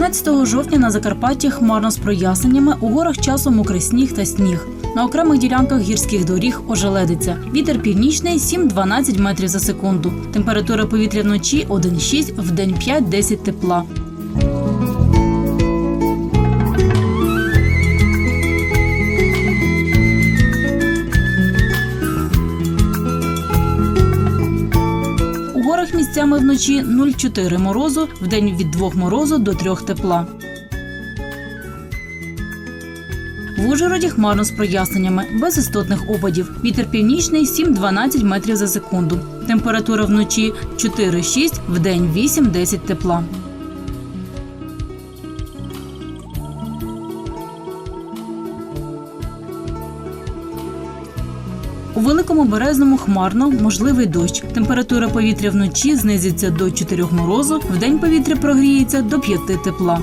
13 жовтня на Закарпатті хмарно з проясненнями, у горах часом мокрий сніг та сніг. На окремих ділянках гірських доріг ожеледиться. Вітер північний 7-12 метрів за секунду. Температура повітря вночі 1,6, в день 5-10 тепла. Місцями вночі 0,4 морозу, вдень від 2 морозу до 3 тепла. В Ужгороді хмарно з проясненнями, без істотних опадів. Вітер північний 7-12 метрів за секунду. Температура вночі 4-6, вдень 8-10 тепла. У великому березному хмарно, можливий дощ. Температура повітря вночі знизиться до 4 морозу, вдень повітря прогріється до 5 тепла.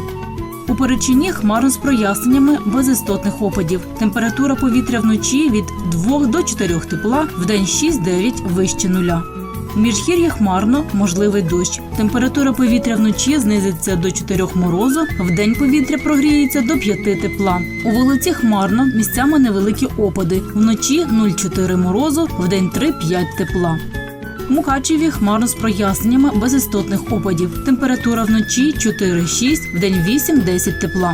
У перечині хмарно з проясненнями без істотних опадів. Температура повітря вночі від 2 до 4 тепла, вдень 6-9 вище нуля. В Міжгір'ї хмарно, можливий дощ. Температура повітря вночі знизиться до 4 морозу, вдень повітря прогріється до 5 тепла. У вулиці хмарно, місцями невеликі опади. Вночі 0,4 морозу, вдень 3-5 тепла. В Мукачеві хмарно з проясненнями без істотних опадів. Температура вночі 4-6, вдень 8-10 тепла.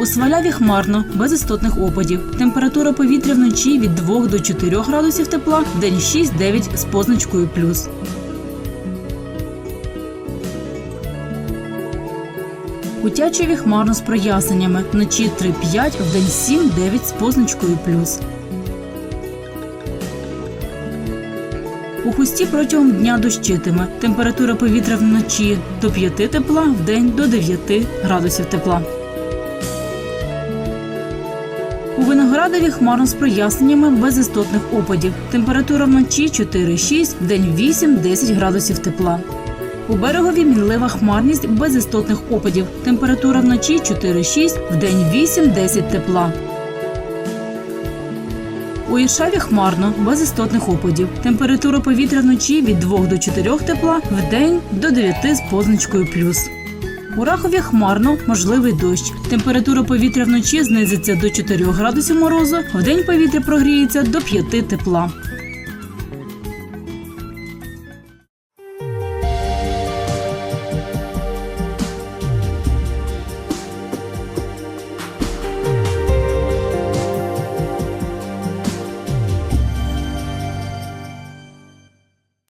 У Сваляві хмарно, без істотних опадів. Температура повітря вночі від 2 до 4 градусів тепла, вдень 6-9 з позначкою плюс. У Тячеві хмарно з проясненнями. Вночі 3-5, вдень 7-9 з позначкою плюс. У хусті протягом дня дощитиме. Температура повітря вночі до 5 тепла, вдень до 9 градусів тепла. У Виноградові хмарно з проясненнями без істотних опадів. Температура вночі 4-6, вдень 8-10 градусів тепла. У берегові мінлива хмарність без істотних опадів. Температура вночі 4-6, вдень 8-10 тепла. У Іршаві хмарно, без істотних опадів. Температура повітря вночі від 2 до 4 тепла, вдень до 9 з позначкою плюс. У Рахові хмарно, можливий дощ. Температура повітря вночі знизиться до 4 градусів морозу, вдень повітря прогріється до 5 тепла.